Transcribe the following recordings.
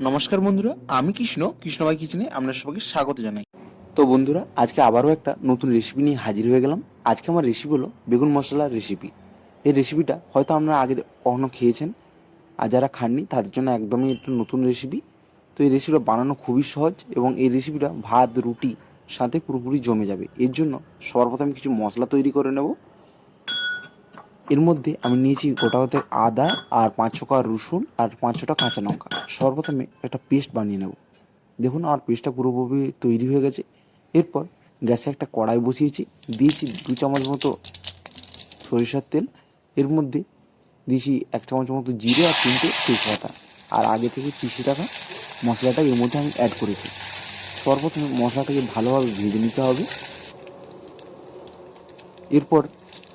নমস্কার বন্ধুরা, আমি কৃষ্ণ কৃষ্ণবাই কিচেনে আপনার সবাইকে স্বাগত জানাই। তো বন্ধুরা, আজকে আবারও একটা নতুন রেসিপি নিয়ে হাজির হয়ে গেলাম। আজকে আমার রেসিপি হলো বেগুন মশলার রেসিপি এই রেসিপিটা হয়তো আপনারা আগে কখনো খেয়েছেন, আর যারা খাননি, তাদের জন্য একদমই একটু নতুন রেসিপি তো এই রেসিপিটা বানানো খুবই সহজ, এবং এই রেসিপিটা ভাত, রুটি, সাথে পুরোপুরি জমে যাবে। এর জন্য সবার প্রথমে কিছু মশলা তৈরি করে নেব। এর মধ্যে আমি নিয়েছি গোটা হাতে আদা আর পাঁচ ছটা রসুন আর পাঁচ ছটা কাঁচা লঙ্কা। সর্বপ্রথমে একটা পেস্ট বানিয়ে নেব। দেখুন, আমার পেস্টটা পুরোপুরি তৈরি হয়ে গেছে। এরপর গ্যাসে একটা কড়াই বসিয়েছি। দিয়েছি দু চামচ মতো সরিষার তেল। এর মধ্যে দিয়েছি এক চামচ মতো জিরে আর তিনটে তেজপাতা। আর আগে থেকে পিষে রাখা মশলাটা এর মধ্যে আমি অ্যাড করেছি। সর্বপ্রথমে মশলাটাকে ভালোভাবে ভেজে নিতে হবে। এরপর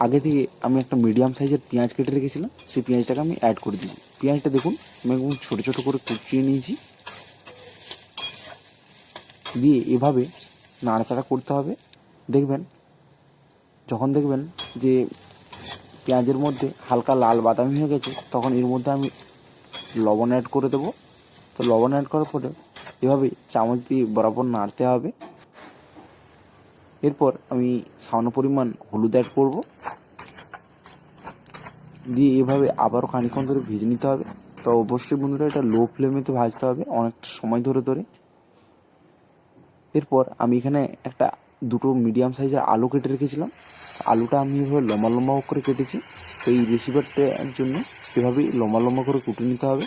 আগে থেকে আমি একটা মিডিয়াম সাইজের পেঁয়াজ কেটে রেখেছিলাম, সেই পেঁয়াজটাকে আমি অ্যাড করে দিলাম। পেঁয়াজটা দেখুন, আমি একদম ছোটো ছোটো করে কুচিয়ে নিয়েছি। দিয়ে এভাবে নাড়াচাড়া করতে হবে। দেখবেন, যখন দেখবেন যে পেঁয়াজের মধ্যে হালকা লাল বাদামি হয়ে গেছে, তখন এর মধ্যে আমি লবণ অ্যাড করে দেবো। তো লবণ অ্যাড করার পরে এভাবে চামচ দিয়ে বরাবর নাড়তে হবে। এরপর আমি সামান্য পরিমাণ হলুদ অ্যাড করব। দিয়ে এভাবে আবারও খানিক্ষণ ধরে ভেজে নিতে হবে। তো অবশ্যই বন্ধুরা এটা লো ফ্লেমেতে ভাজতে হবে, অনেকটা সময় ধরে ধরে। এরপর আমি এখানে একটা দুটো মিডিয়াম সাইজের আলু কেটে রেখেছিলাম। আলুটা আমি এভাবে লম্বা লম্বা করে কেটেছি। তো এই রেসিপিটার জন্য এভাবেই লম্বা লম্বা করে কুটে নিতে হবে।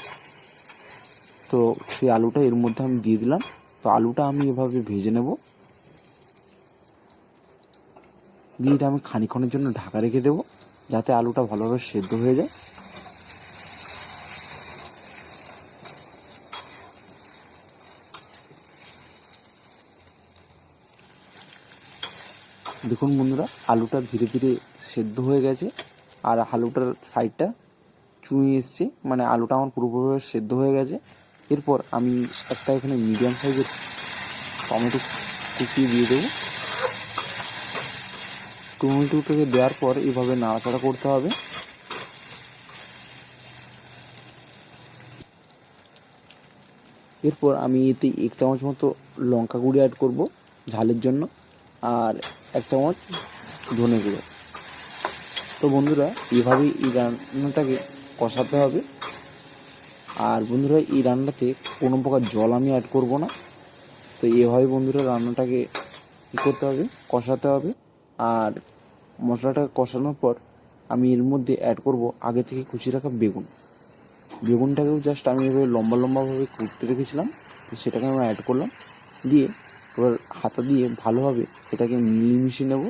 তো সেই আলুটা এর মধ্যে আমি দিয়ে দিলাম। তো আলুটা আমি এভাবে ভেজে নেব। দিয়ে এটা আমি খানিক্ষণের জন্য ঢাকা রেখে দেবো, যাতে আলুটা ভালোভাবে সেদ্ধ হয়ে যায়। দেখুন বন্ধুরা, আলুটা ধীরে ধীরে সেদ্ধ হয়ে গেছে, আর আলুটার সাইডটা চুঁয়ে এসছে মানে আলুটা আমার পুরোপুরিভাবে সেদ্ধ হয়ে গেছে। এরপর আমি একটা এখানে মিডিয়াম সাইজের টমেটো কুচিয়ে দিয়ে দেবো। টমেটোটাকে দেওয়ার পর এভাবে নাড়াচাড়া করতে হবে। এরপর আমি এতে এক চামচ মতো লঙ্কা গুঁড়ি অ্যাড করব ঝালের জন্য আর এক চামচ ধনে গুঁড়ো। তো বন্ধুরা, এভাবেই এই রান্নাটাকে কষাতে হবে। আর বন্ধুরা, এই রান্নাতে কোনো প্রকার জল আমি অ্যাড করব না। তো এভাবে বন্ধুরা রান্নাটাকে কী করতে হবে? কষাতে হবে। আর মশলাটা কষানোর পর আমি এর মধ্যে অ্যাড করব আগে থেকে কুচি রাখা বেগুন। বেগুনটাকেও জাস্ট আমি এভাবে লম্বা লম্বাভাবে কুটতে রেখেছিলাম, তো সেটাকে আমি অ্যাড করলাম। দিয়ে এবার হাতা দিয়ে ভালোভাবে এটাকে মিলিয়ে মিশিয়ে নেব।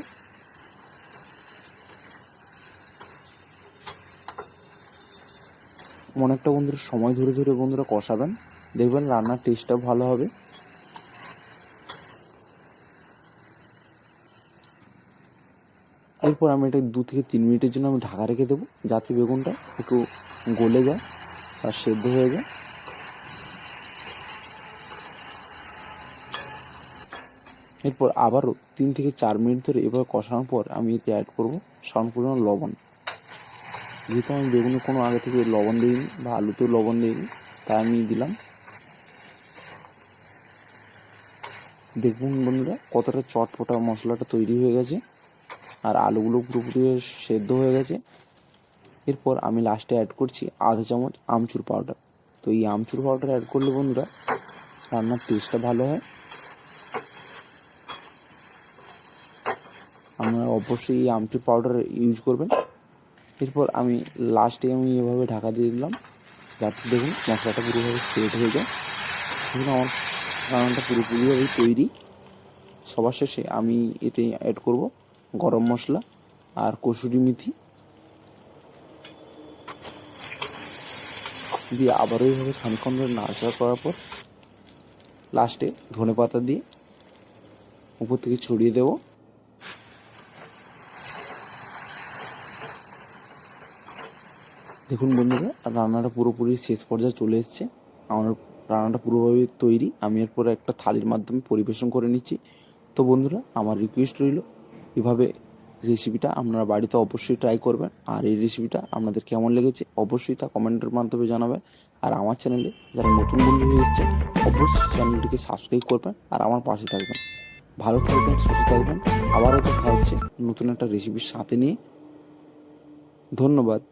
অনেকটা বন্ধুরা সময় ধরে ধরে বন্ধুরা কষাবেন, দেখবেন রান্নার টেস্টটাও ভালো হবে। এরপর আমি এটা দু থেকে তিন মিনিটের জন্য আমি ঢাকা রেখে দেবো। যাতে বেগুনটা একটু গলে যায় আর সেদ্ধ হয়ে যায়। এরপর আবারও তিন থেকে চার মিনিট ধরে এভাবে কষানোর পর আমি এতে অ্যাড করব সামান্য পরিমাণ লবণ। যেহেতু আমি বেগুনে কোনো আগে থেকে লবণ দিইনি বা আলুতেও লবণ দিইনি, তাই আমি দিলাম। দেখুন বন্ধুরা, কতটা চটপটা মশলাটা তৈরি হয়ে গেছে। আর আলুগুলো পুরোপুরি সেদ্ধ হয়ে গেছে। এরপর আমি লাস্টে অ্যাড করছি আধা চামচ আমচুর পাউডার তো এই আমচুর পাউডার অ্যাড করলে বন্ধুরা, রান্নার টেস্টটা ভালো হয়। আপনারা অবশ্যই এই আমচুর পাউডার ইউজ করবেন। এরপর আমি লাস্টে আমি এভাবে ঢাকা দিয়ে দিলাম। যাতে দেখুন মশলাটা পুরোভাবে সেট হয়ে যায়। দেখুন আমার রান্নাটা পুরোপুরিভাবেই তৈরি। সবার শেষে আমি এতে অ্যাড করব। গরম মশলা আর কসুরি মেথি। দিয়ে আবারও এইভাবে খানিক্ষণ ধরে নাড়াচাড়া করার পর লাস্টে ধনে পাতা দিয়ে উপর থেকে ছড়িয়ে দেব। দেখুন বন্ধুরা, রান্নাটা পুরোপুরি শেষ পর্যায়ে চলে এসছে। আমার রান্নাটা পুরোভাবে তৈরি। আমি এরপর একটা থালির মাধ্যমে পরিবেশন করে নিচ্ছি। তো বন্ধুরা, আমার রিকোয়েস্ট রইল এভাবে রেসিপিটা আপনারা বাড়িতে অবশ্যই ট্রাই করবেন। আর এই রেসিপিটা আপনাদের কেমন লেগেছে অবশ্যই তা কমেন্টের মাধ্যমে জানাবেন। আর আমার চ্যানেলে যারা নতুন বন্ধু হয়ে এসেছেন, অবশ্যই চ্যানেলটিকে সাবস্ক্রাইব করবেন আর আমার পাশে থাকবেন। ভালো থাকবেন, সুস্থ থাকবেন। আবারও দেখা হচ্ছে নতুন একটা রেসিপির সাথে নিয়ে। ধন্যবাদ।